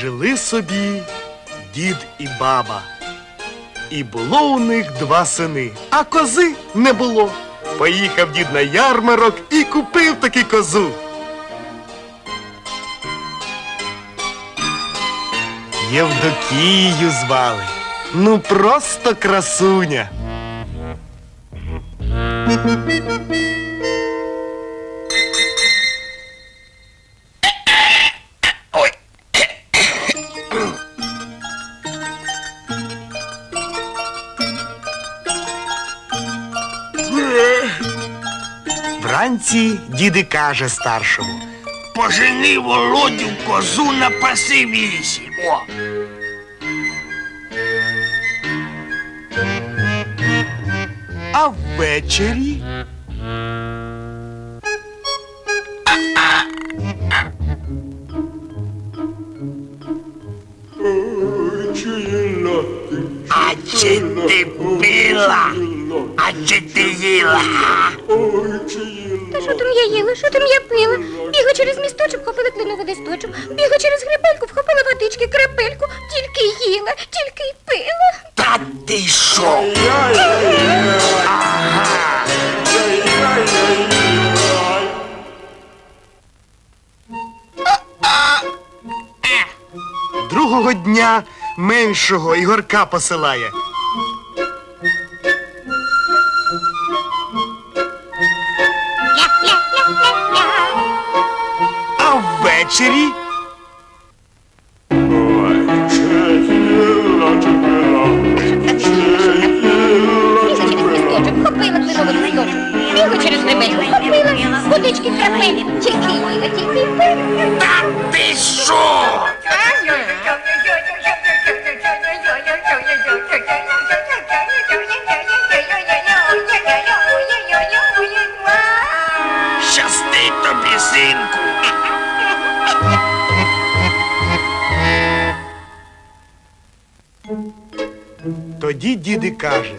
Жили собі дід і баба. І було у них два сини, а кози не було. Поїхав дід на ярмарок і купив таки козу. Євдокію звали. Ну просто красуня. Вранці дід і каже старшому. Пожени Володю козу на пасивісі. О, А ввечері а чи ти пила? А чи ти їла? Та що там я їла, що там я пила? Бігла через місточок, вхопила кленовий листочок, бігла через гребельку, вхопила водички, крапельку, тільки їла, тільки й пила. Та ти що? другого дня меншого Ігорка посилає. Гребельку, вхопила водички, крапельку, тільки їла, тільки й. Та ти що? Щастить тобі, синку. тоді дід і каже.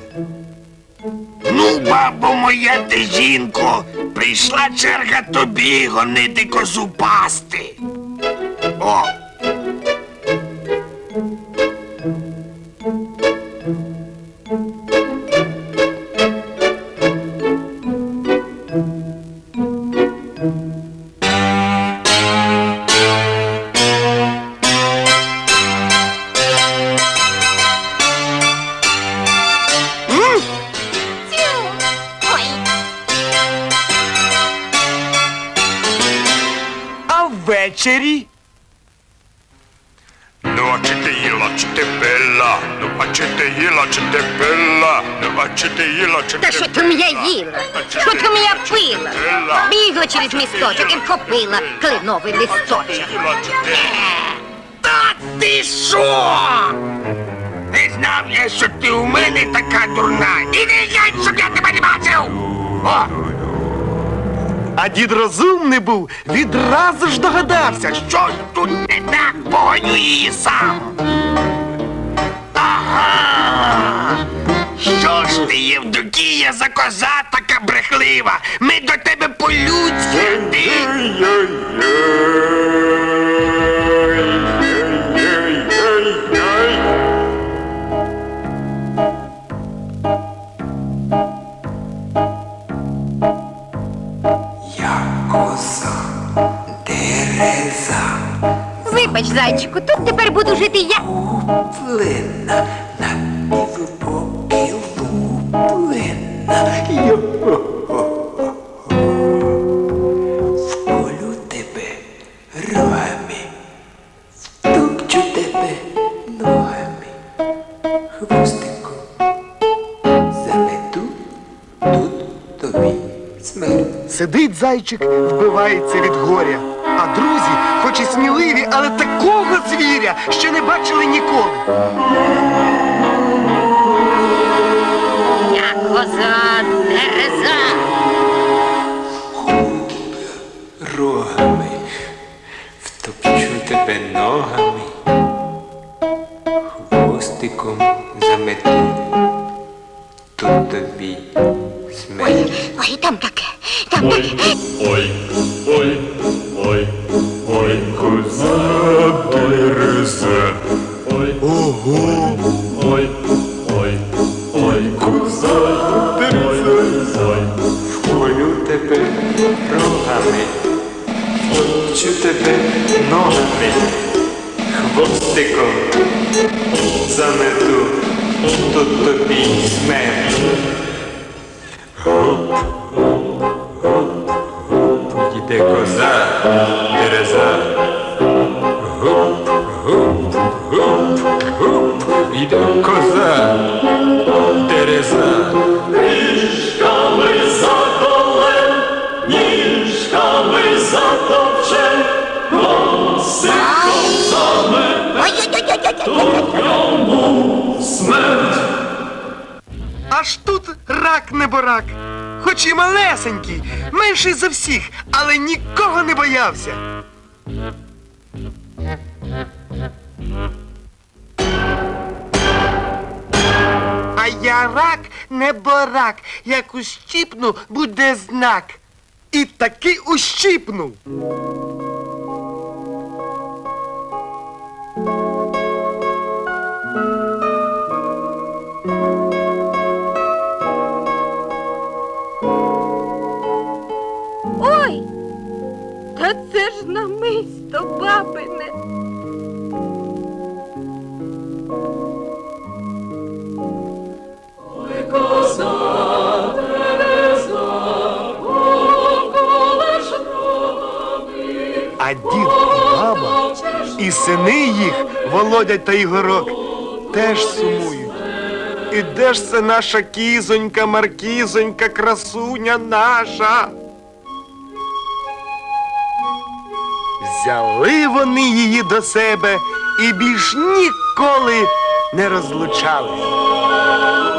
Бабо моя ти жінко, прийшла черга тобі гонити козу пасти. О, пила? Ну, а чи ти їла, чи ти пила? Ну, а чи ти їла, чи Та що там я їла? Що ти там я пила? Бігла через місточок і вхопила кленовий листочок. та ти що? Не знав я, що ти у мене така дурна. Іди геть, щоб я тебе не бачив. О, А дід розумний був, відразу ж догадався, що тут не так погоню її сам? Ага. Що ж ти, Євдокія, за коза така брехлива? Ми до тебе по-людськи. Ти... Плина на півбоки луплина. Вколю тебе рогами, втопчу тебе ногами, хвостиком замету тут тобі смерть. сидить зайчик, вбивається від горя. А друзі, хоч і сміливі, але такого ще не бачили ніколи. Я коза Тереза. рогами, втопчу тебе ногами, хвостиком замету, тут тобі смерть. Ой, там таке, там таке. Ой, ой, ой, ой, коза дерева. Тереза. Ого! Ой, ой, ой, коза, Тереза, ой, Вколю тебе рогами, втопчу тебе ногами, хвостиком замету, тут тобі смерть. Гоп, гоп, гоп, іде коза, тут рак неборак. Хоч і малесенький, менший за всіх, але нікого не боявся. А я рак неборак, як ущипну, буде знак. І таки ущипнув. Ой! Та це ж намисто бабине. Околеш рогами, А дід і баба, і сини їх, Володя та Ігорок, теж сумують. І де ж це наша кізонька, маркізонька, красуня наша? Взяли вони її до себе і більш ніколи не розлучались.